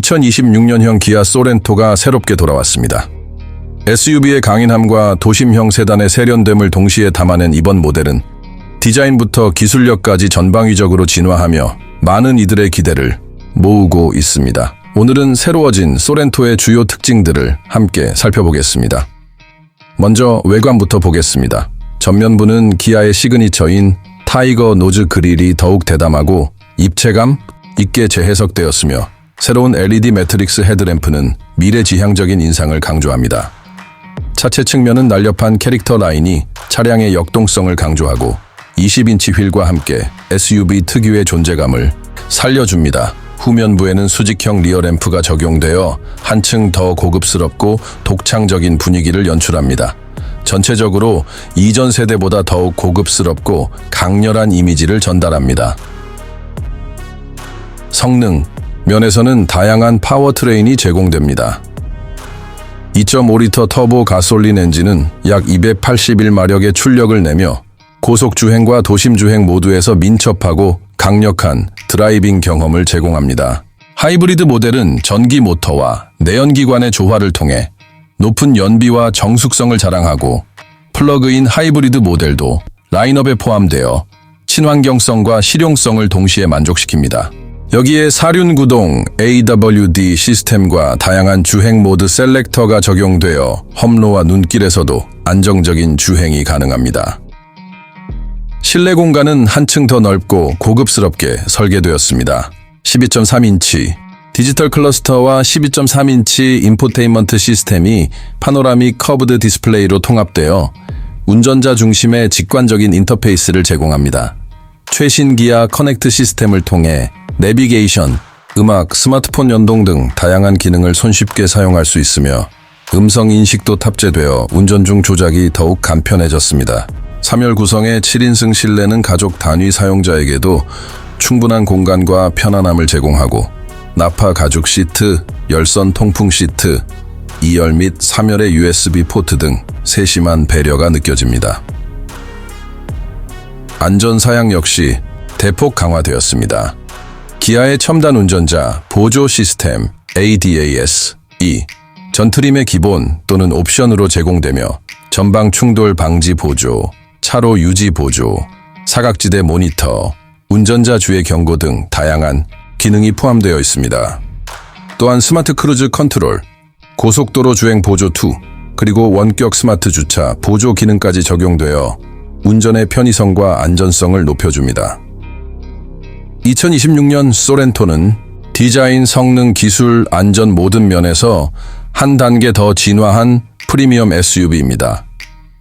2026년형 기아 소렌토가 새롭게 돌아왔습니다. SUV의 강인함과 도심형 세단의 세련됨을 동시에 담아낸 이번 모델은 디자인부터 기술력까지 전방위적으로 진화하며 많은 이들의 기대를 모으고 있습니다. 오늘은 새로워진 소렌토의 주요 특징들을 함께 살펴보겠습니다. 먼저 외관부터 보겠습니다. 전면부는 기아의 시그니처인 타이거 노즈 그릴이 더욱 대담하고 입체감 있게 재해석되었으며 새로운 LED 매트릭스 헤드램프는 미래지향적인 인상을 강조합니다. 차체 측면은 날렵한 캐릭터 라인이 차량의 역동성을 강조하고 20인치 휠과 함께 SUV 특유의 존재감을 살려줍니다. 후면부에는 수직형 리어 램프가 적용되어 한층 더 고급스럽고 독창적인 분위기를 연출합니다. 전체적으로 이전 세대보다 더욱 고급스럽고 강렬한 이미지를 전달합니다. 성능 면에서는 다양한 파워트레인이 제공됩니다. 2.5리터 터보 가솔린 엔진은 약 281마력의 출력을 내며 고속 주행과 도심 주행 모두에서 민첩하고 강력한 드라이빙 경험을 제공합니다. 하이브리드 모델은 전기 모터와 내연기관의 조화를 통해 높은 연비와 정숙성을 자랑하고 플러그인 하이브리드 모델도 라인업에 포함되어 친환경성과 실용성을 동시에 만족시킵니다. 여기에 사륜 구동 AWD 시스템과 다양한 주행 모드 셀렉터가 적용되어 험로와 눈길에서도 안정적인 주행이 가능합니다. 실내 공간은 한층 더 넓고 고급스럽게 설계되었습니다. 12.3인치 디지털 클러스터와 12.3인치 인포테인먼트 시스템이 파노라믹 커브드 디스플레이로 통합되어 운전자 중심의 직관적인 인터페이스를 제공합니다. 최신 기아 커넥트 시스템을 통해 내비게이션, 음악, 스마트폰 연동 등 다양한 기능을 손쉽게 사용할 수 있으며 음성 인식도 탑재되어 운전 중 조작이 더욱 간편해졌습니다. 3열 구성의 7인승 실내는 가족 단위 사용자에게도 충분한 공간과 편안함을 제공하고 나파 가죽 시트, 열선 통풍 시트, 2열 및 3열의 USB 포트 등 세심한 배려가 느껴집니다. 안전 사양 역시 대폭 강화되었습니다. 기아의 첨단 운전자 보조 시스템 ADAS-E 전트림의 기본 또는 옵션으로 제공되며 전방 충돌 방지 보조, 차로 유지 보조, 사각지대 모니터, 운전자 주의 경고 등 다양한 기능이 포함되어 있습니다. 또한 스마트 크루즈 컨트롤, 고속도로 주행 보조 2, 그리고 원격 스마트 주차 보조 기능까지 적용되어 운전의 편의성과 안전성을 높여줍니다. 2026년 소렌토는 디자인, 성능, 기술, 안전 모든 면에서 한 단계 더 진화한 프리미엄 SUV입니다.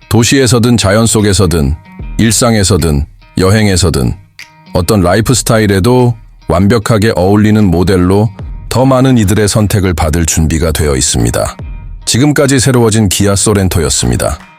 도시에서든 자연 속에서든 일상에서든 여행에서든 어떤 라이프 스타일에도 완벽하게 어울리는 모델로 더 많은 이들의 선택을 받을 준비가 되어 있습니다. 지금까지 새로워진 기아 소렌토였습니다.